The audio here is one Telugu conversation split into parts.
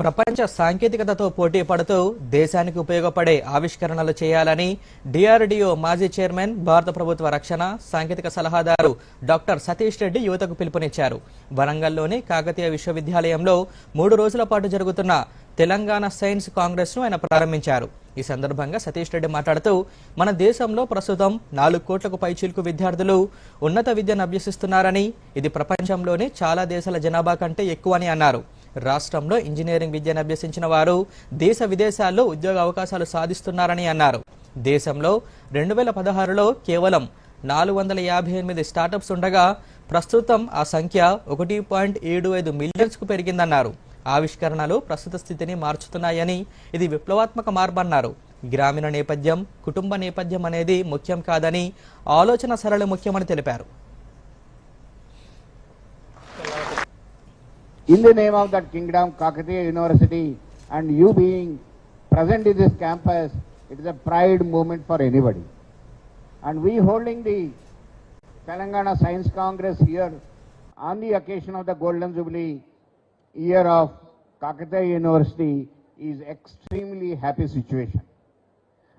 ప్రపంచ సాంకేతికతతో పోటీ పడుతూ దేశానికి ఉపయోగపడే ఆవిష్కరణలు చేయాలని డిఆర్డీఓ మాజీ చైర్మన్ భారత ప్రభుత్వ రక్షణ సాంకేతిక సలహాదారు డాక్టర్ సతీష్ రెడ్డి యువతకు పిలుపునిచ్చారు. వరంగల్లోని కాకతీయ విశ్వవిద్యాలయంలో మూడు రోజుల పాటు జరుగుతున్న తెలంగాణ సైన్స్ కాంగ్రెస్ను ఆయన ప్రారంభించారు. ఈ సందర్భంగా సతీష్ రెడ్డి మాట్లాడుతూ మన దేశంలో ప్రస్తుతం నాలుగు కోట్లకు పైచిలుకు విద్యార్థులు ఉన్నత విద్యను అభ్యసిస్తున్నారని ఇది ప్రపంచంలోని చాలా దేశాల జనాభా కంటే ఎక్కువని అన్నారు. రాష్ట్రంలో ఇంజనీరింగ్ విద్యను అభ్యసించిన వారు దేశ విదేశాల్లో ఉద్యోగ అవకాశాలు సాధిస్తున్నారని అన్నారు. దేశంలో రెండు వేల పదహారులో కేవలం నాలుగు వందల యాభై ఎనిమిది స్టార్టప్స్ ఉండగా ప్రస్తుతం ఆ సంఖ్య ఒకటి పాయింట్ ఏడు ఐదు మిలియన్స్కు పెరిగిందన్నారు. ఆవిష్కరణలు ప్రస్తుత స్థితిని మార్చుతున్నాయని ఇది విప్లవాత్మక మార్పన్నారు. గ్రామీణ నేపథ్యం కుటుంబ నేపథ్యం అనేది ముఖ్యం కాదని ఆలోచన సరళి ముఖ్యమని తెలిపారు. In the name of that kingdom, Kakatiya University, and you being present in this campus, it is a pride moment for anybody. And we holding the Telangana Science Congress here on the occasion of the Golden Jubilee year of Kakatiya University is extremely happy situation.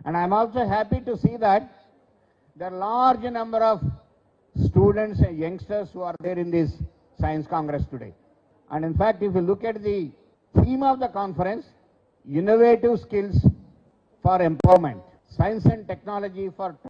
And I'm also happy to see that the large number of students and youngsters who are there in this Science Congress today. And in fact, if you look at the theme of the conference, innovative skills for empowerment, science and technology for